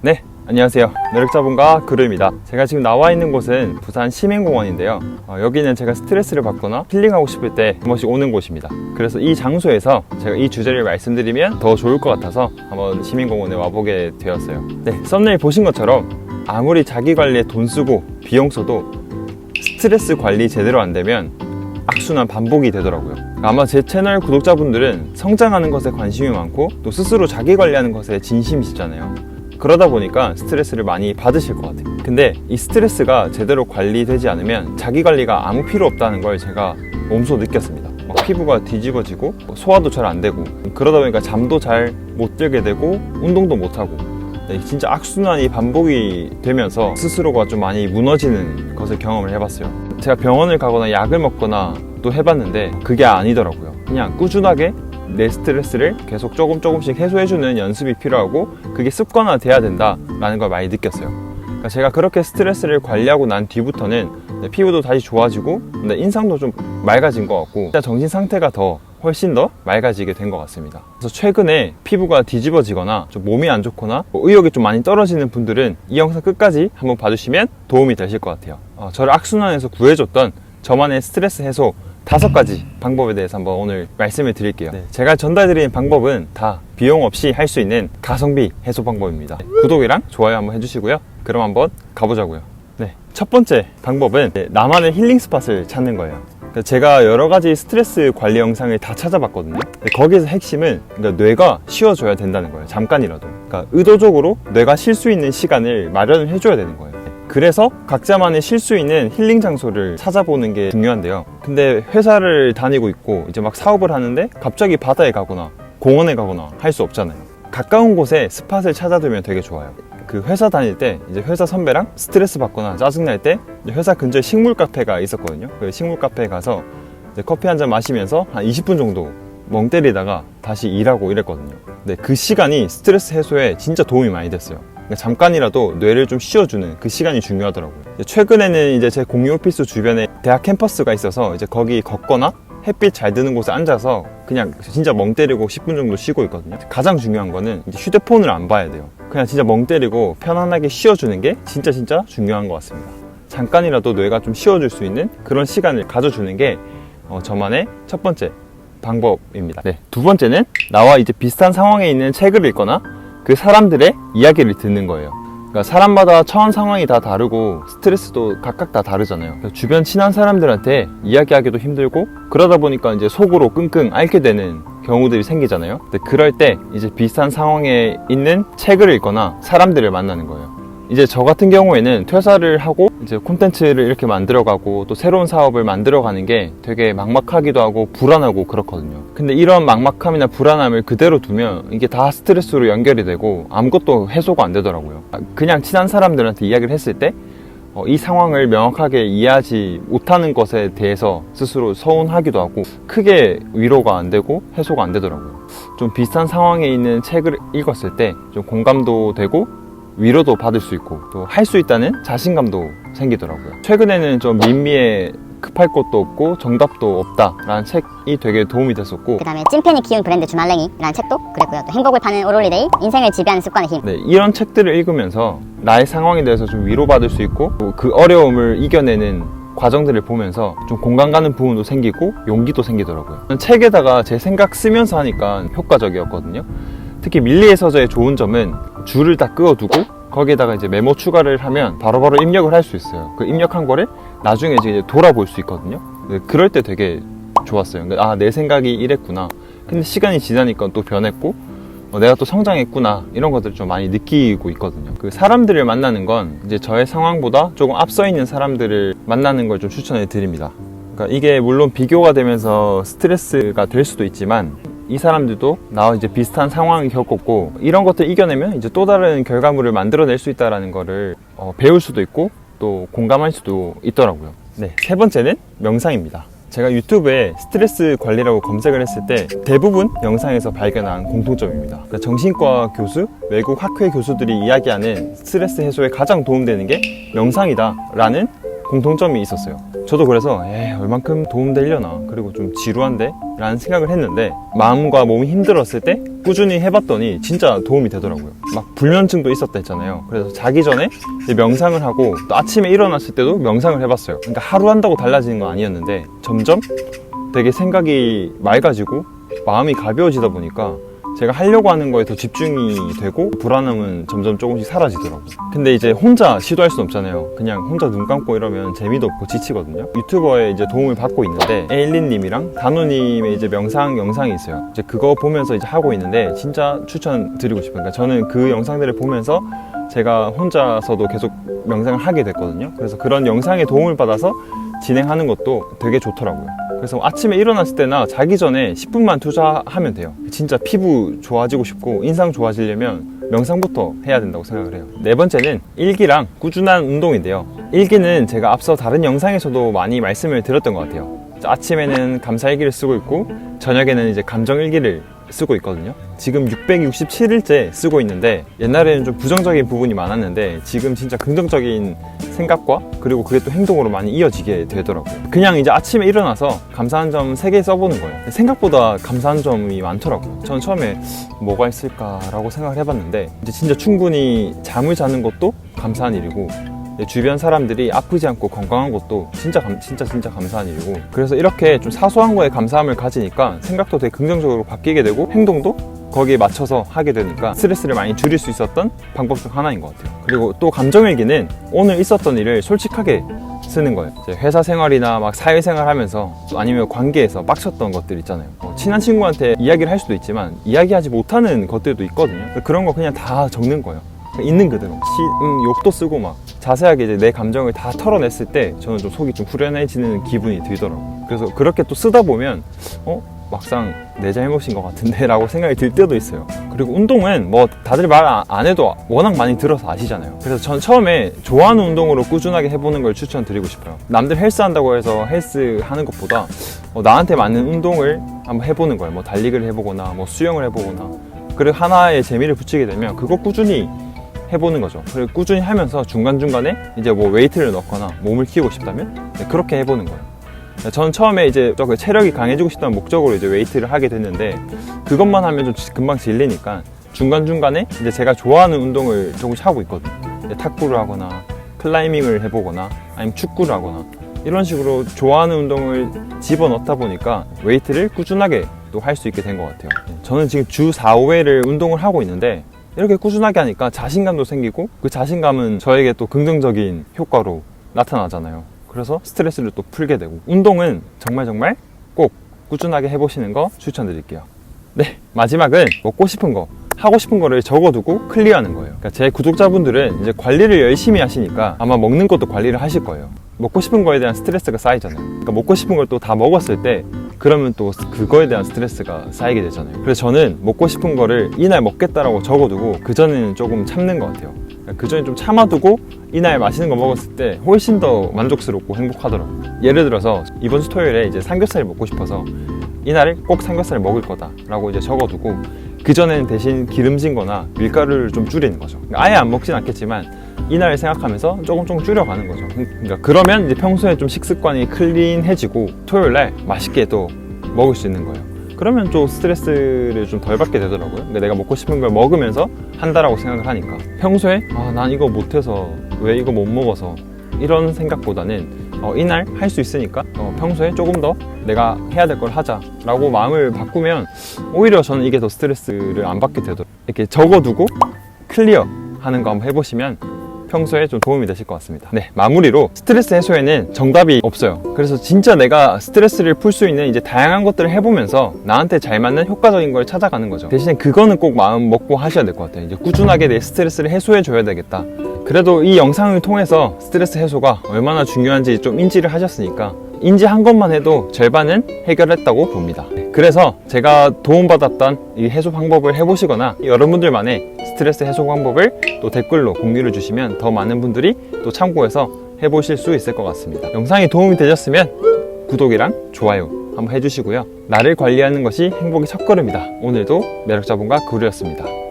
네, 안녕하세요. 노력자분과 그루입니다. 제가 지금 나와 있는 곳은 부산 시민공원인데요. 어, 여기는 제가 스트레스를 받거나 힐링하고 싶을 때 한 번씩 오는 곳입니다. 그래서 이 장소에서 제가 이 주제를 말씀드리면 더 좋을 것 같아서 한번 시민공원에 와보게 되었어요. 네, 썸네일 보신 것처럼 아무리 자기 관리에 돈 쓰고 비용 써도 스트레스 관리 제대로 안 되면 악순환 반복이 되더라고요. 아마 제 채널 구독자분들은 성장하는 것에 관심이 많고 또 스스로 자기 관리하는 것에 진심이시잖아요. 그러다 보니까 스트레스를 많이 받으실 것 같아요. 근데 이 스트레스가 제대로 관리되지 않으면 자기 관리가 아무 필요 없다는 걸 제가 몸소 느꼈습니다. 막 피부가 뒤집어지고 소화도 잘 안 되고 그러다 보니까 잠도 잘 못 들게 되고 운동도 못 하고 네, 진짜 악순환이 반복이 되면서 스스로가 좀 많이 무너지는 것을 경험을 해봤어요. 제가 병원을 가거나 약을 먹거나 또 해봤는데 그게 아니더라고요. 그냥 꾸준하게 내 스트레스를 계속 조금 조금씩 해소해주는 연습이 필요하고 그게 습관화돼야 된다라는 걸 많이 느꼈어요. 그러니까 제가 그렇게 스트레스를 관리하고 난 뒤부터는 네, 피부도 다시 좋아지고 인상도 좀 맑아진 것 같고 정신 상태가 더 훨씬 더 맑아지게 된 것 같습니다. 그래서 최근에 피부가 뒤집어지거나 좀 몸이 안 좋거나 뭐 의욕이 좀 많이 떨어지는 분들은 이 영상 끝까지 한번 봐주시면 도움이 되실 것 같아요. 어, 저를 악순환에서 구해줬던 저만의 스트레스 해소 다섯 가지 방법에 대해서 한번 오늘 말씀을 드릴게요. 네, 제가 전달드리는 방법은 다 비용 없이 할 수 있는 가성비 해소 방법입니다. 네, 구독이랑 좋아요 한번 해주시고요. 그럼 한번 가보자고요. 네, 첫 번째 방법은 네, 나만의 힐링 스팟을 찾는 거예요. 그러니까 제가 여러 가지 스트레스 관리 영상을 다 찾아봤거든요. 거기에서 핵심은 그러니까 뇌가 쉬어줘야 된다는 거예요. 잠깐이라도. 그러니까 의도적으로 뇌가 쉴 수 있는 시간을 마련을 해줘야 되는 거예요. 그래서 각자만의 쉴 수 있는 힐링 장소를 찾아보는 게 중요한데요. 근데 회사를 다니고 있고 이제 막 사업을 하는데 갑자기 바다에 가거나 공원에 가거나 할 수 없잖아요. 가까운 곳에 스팟을 찾아두면 되게 좋아요. 그 회사 다닐 때 이제 회사 선배랑 스트레스 받거나 짜증 날 때 회사 근처에 식물 카페가 있었거든요. 그 식물 카페에 가서 커피 한 잔 마시면서 한 20분 정도 멍 때리다가 다시 일하고 이랬거든요. 근데 그 시간이 스트레스 해소에 진짜 도움이 많이 됐어요. 그러니까 잠깐이라도 뇌를 좀 쉬어주는 그 시간이 중요하더라고요. 최근에는 이제 제 공유 오피스 주변에 대학 캠퍼스가 있어서 이제 거기 걷거나 햇빛 잘 드는 곳에 앉아서 그냥 진짜 멍 때리고 10분 정도 쉬고 있거든요. 가장 중요한 거는 휴대폰을 안 봐야 돼요. 그냥 진짜 멍 때리고 편안하게 쉬어주는 게 진짜 진짜 중요한 것 같습니다. 잠깐이라도 뇌가 좀 쉬어줄 수 있는 그런 시간을 가져주는 게 어, 저만의 첫 번째 방법입니다. 네, 두 번째는 나와 이제 비슷한 상황에 있는 책을 읽거나 그 사람들의 이야기를 듣는 거예요. 그러니까 사람마다 처한 상황이 다 다르고 스트레스도 각각 다 다르잖아요. 주변 친한 사람들한테 이야기하기도 힘들고 그러다 보니까 이제 속으로 끙끙 앓게 되는 경우들이 생기잖아요. 근데 그럴 때 이제 비슷한 상황에 있는 책을 읽거나 사람들을 만나는 거예요. 이제 저 같은 경우에는 퇴사를 하고 이제 콘텐츠를 이렇게 만들어가고 또 새로운 사업을 만들어가는 게 되게 막막하기도 하고 불안하고 그렇거든요. 근데 이런 막막함이나 불안함을 그대로 두면 이게 다 스트레스로 연결이 되고 아무것도 해소가 안 되더라고요. 그냥 친한 사람들한테 이야기를 했을 때 어, 이 상황을 명확하게 이해하지 못하는 것에 대해서 스스로 서운하기도 하고 크게 위로가 안 되고 해소가 안 되더라고요. 좀 비슷한 상황에 있는 책을 읽었을 때 좀 공감도 되고 위로도 받을 수 있고 또 할 수 있다는 자신감도 생기더라고요. 최근에는 좀 민미의 급할 것도 없고 정답도 없다라는 책이 되게 도움이 됐었고 그 다음에 찐팬이 키운 브랜드 주말랭이라는 책도 그랬고요. 또 행복을 파는 오롤리데이, 인생을 지배하는 습관의 힘. 네, 이런 책들을 읽으면서 나의 상황에 대해서 좀 위로받을 수 있고 또그 어려움을 이겨내는 과정들을 보면서 좀 공감 가는 부분도 생기고 용기도 생기더라고요. 책에다가 제 생각 쓰면서 하니까 효과적이었거든요. 특히 밀리의 서재의 좋은 점은 줄을 딱 그어두고 거기에다가 이제 메모 추가를 하면 바로 바로 입력을 할 수 있어요. 그 입력한 거를 나중에 이제 돌아볼 수 있거든요. 네, 그럴 때 되게 좋았어요. 그러니까 아, 내 생각이 이랬구나. 근데 시간이 지나니까 또 변했고 어, 내가 또 성장했구나 이런 것들을 좀 많이 느끼고 있거든요. 그 사람들을 만나는 건 이제 저의 상황보다 조금 앞서 있는 사람들을 만나는 걸 좀 추천해 드립니다. 그러니까 이게 물론 비교가 되면서 스트레스가 될 수도 있지만 이 사람들도 나와 이제 비슷한 상황을 겪었고 이런 것들 이겨내면 이제 또 다른 결과물을 만들어낼 수 있다라는 거를 어, 배울 수도 있고 또 공감할 수도 있더라고요. 네, 세 번째는 명상입니다. 제가 유튜브에 스트레스 관리라고 검색을 했을 때 대부분 영상에서 발견한 공통점입니다. 그러니까 정신과 교수, 외국 학회 교수들이 이야기하는 스트레스 해소에 가장 도움되는 게 명상이다라는 공통점이 있었어요. 저도 그래서 에이, 얼만큼 도움되려나 그리고 좀 지루한데? 라는 생각을 했는데 마음과 몸이 힘들었을 때 꾸준히 해봤더니 진짜 도움이 되더라고요 막 불면증도 있었다 했잖아요 그래서 자기 전에 명상을 하고 또 아침에 일어났을 때도 명상을 해봤어요 그러니까 하루 한다고 달라지는 건 아니었는데 점점 되게 생각이 맑아지고 마음이 가벼워지다 보니까 제가 하려고 하는 거에 더 집중이 되고 불안함은 점점 조금씩 사라지더라고요. 근데 이제 혼자 시도할 순 없잖아요. 그냥 혼자 눈 감고 이러면 재미도 없고 지치거든요. 유튜버에 이제 도움을 받고 있는데 에일린님이랑 단호님의 이제 명상 영상이 있어요. 이제 그거 보면서 이제 하고 있는데 진짜 추천드리고 싶어요. 그러니까 저는 그 영상들을 보면서 제가 혼자서도 계속 명상을 하게 됐거든요. 그래서 그런 영상의 도움을 받아서 진행하는 것도 되게 좋더라고요. 그래서 아침에 일어났을 때나 자기 전에 10분만 투자하면 돼요. 진짜 피부 좋아지고 싶고 인상 좋아지려면 명상부터 해야 된다고 생각을 해요. 네 번째는 일기랑 꾸준한 운동인데요. 일기는 제가 앞서 다른 영상에서도 많이 말씀을 드렸던 것 같아요. 아침에는 감사 일기를 쓰고 있고 저녁에는 이제 감정 일기를 쓰고 있거든요. 지금 667일째 쓰고 있는데 옛날에는 좀 부정적인 부분이 많았는데 지금 진짜 긍정적인 생각과 그리고 그게 또 행동으로 많이 이어지게 되더라고요. 그냥 이제 아침에 일어나서 감사한 점 3개 써보는 거예요. 생각보다 감사한 점이 많더라고요. 전 처음에 뭐가 있을까라고 생각을 해봤는데 이제 진짜 충분히 잠을 자는 것도 감사한 일이고 내 주변 사람들이 아프지 않고 건강한 것도 진짜 감- 진짜 진짜 감사한 일이고 그래서 이렇게 좀 사소한 거에 감사함을 가지니까 생각도 되게 긍정적으로 바뀌게 되고 행동도 거기에 맞춰서 하게 되니까 스트레스를 많이 줄일 수 있었던 방법 중 하나인 것 같아요. 그리고 또 감정일기는 오늘 있었던 일을 솔직하게 쓰는 거예요. 회사 생활이나 막 사회생활 하면서 또 아니면 관계에서 빡쳤던 것들 있잖아요. 뭐 친한 친구한테 이야기를 할 수도 있지만 이야기하지 못하는 것들도 있거든요. 그런 거 그냥 다 적는 거예요. 있는 그대로 시, 음, 욕도 쓰고 막 자세하게 이제 내 감정을 다 털어냈을 때 저는 좀 속이 좀 후련해지는 기분이 들더라고요. 그래서 그렇게 또 쓰다 보면 어 막상 내 잘못인 것 같은데 라고 생각이 들 때도 있어요. 그리고 운동은 뭐 다들 말 안 해도 워낙 많이 들어서 아시잖아요. 그래서 전 처음에 좋아하는 운동으로 꾸준하게 해보는 걸 추천드리고 싶어요. 남들 헬스 한다고 해서 헬스 하는 것보다 어, 나한테 맞는 운동을 한번 해보는 거예요. 뭐 달리기를 해보거나 뭐 수영을 해보거나 그리고 하나의 재미를 붙이게 되면 그거 꾸준히 해보는 거죠. 그리고 꾸준히 하면서 중간중간에 이제 뭐 웨이트를 넣거나 몸을 키우고 싶다면 네, 그렇게 해보는 거예요. 저는 처음에 이제 저그 체력이 강해지고 싶다는 목적으로 이제 웨이트를 하게 됐는데 그것만 하면 좀 지- 금방 질리니까 중간중간에 이제 제가 좋아하는 운동을 조금씩 하고 있거든요. 이제 탁구를 하거나 클라이밍을 해보거나 아니면 축구를 하거나 이런 식으로 좋아하는 운동을 집어 넣다 보니까 웨이트를 꾸준하게 또 할 수 있게 된 것 같아요. 저는 지금 주 4, 5회를 운동을 하고 있는데 이렇게 꾸준하게 하니까 자신감도 생기고 그 자신감은 저에게 또 긍정적인 효과로 나타나잖아요. 그래서 스트레스를 또 풀게 되고 운동은 정말 정말 꼭 꾸준하게 해보시는 거 추천드릴게요. 네, 마지막은 먹고 싶은 거, 하고 싶은 거를 적어두고 클리어하는 거예요. 그러니까 제 구독자분들은 이제 관리를 열심히 하시니까 아마 먹는 것도 관리를 하실 거예요. 먹고 싶은 거에 대한 스트레스가 쌓이잖아요. 그러니까 먹고 싶은 걸 또 다 먹었을 때 그러면 또 그거에 대한 스트레스가 쌓이게 되잖아요. 그래서 저는 먹고 싶은 거를 이날 먹겠다라고 적어두고 그 전에는 조금 참는 것 같아요. 그 전에 좀 참아두고 이날 맛있는 거 먹었을 때 훨씬 더 만족스럽고 행복하더라고요. 예를 들어서 이번 주 토요일에 이제 삼겹살을 먹고 싶어서 이날을 꼭 삼겹살을 먹을 거다라고 이제 적어두고 그 전에는 대신 기름진 거나 밀가루를 좀 줄이는 거죠. 그러니까 아예 안 먹진 않겠지만 이날 생각하면서 조금 조금 줄여가는 거죠. 그러니까 그러면 이제 평소에 좀 식습관이 클린해지고 토요일 날 맛있게 또 먹을 수 있는 거예요. 그러면 좀 스트레스를 좀 덜 받게 되더라고요. 그러니까 내가 먹고 싶은 걸 먹으면서 한다라고 생각을 하니까 평소에 아, 난 이거 못해서 왜 이거 못 먹어서 이런 생각보다는 어, 이날 할 수 있으니까 어, 평소에 조금 더 내가 해야 될 걸 하자라고 마음을 바꾸면 오히려 저는 이게 더 스트레스를 안 받게 되더라고요. 이렇게 적어두고 클리어 하는 거 한번 해보시면 평소에 좀 도움이 되실 것 같습니다. 네, 마무리로 스트레스 해소에는 정답이 없어요. 그래서 진짜 내가 스트레스를 풀 수 있는 이제 다양한 것들을 해보면서 나한테 잘 맞는 효과적인 걸 찾아가는 거죠. 대신에 그거는 꼭 마음 먹고 하셔야 될 것 같아요. 이제 꾸준하게 내 스트레스를 해소해 줘야 되겠다. 그래도 이 영상을 통해서 스트레스 해소가 얼마나 중요한지 좀 인지를 하셨으니까 인지한 것만 해도 절반은 해결했다고 봅니다. 그래서 제가 도움받았던 이 해소 방법을 해보시거나 여러분들만의 스트레스 해소 방법을 또 댓글로 공유를 주시면 더 많은 분들이 또 참고해서 해보실 수 있을 것 같습니다. 영상이 도움이 되셨으면 구독이랑 좋아요 한번 해주시고요. 나를 관리하는 것이 행복의 첫걸음이다. 오늘도 매력자분과 구루였습니다.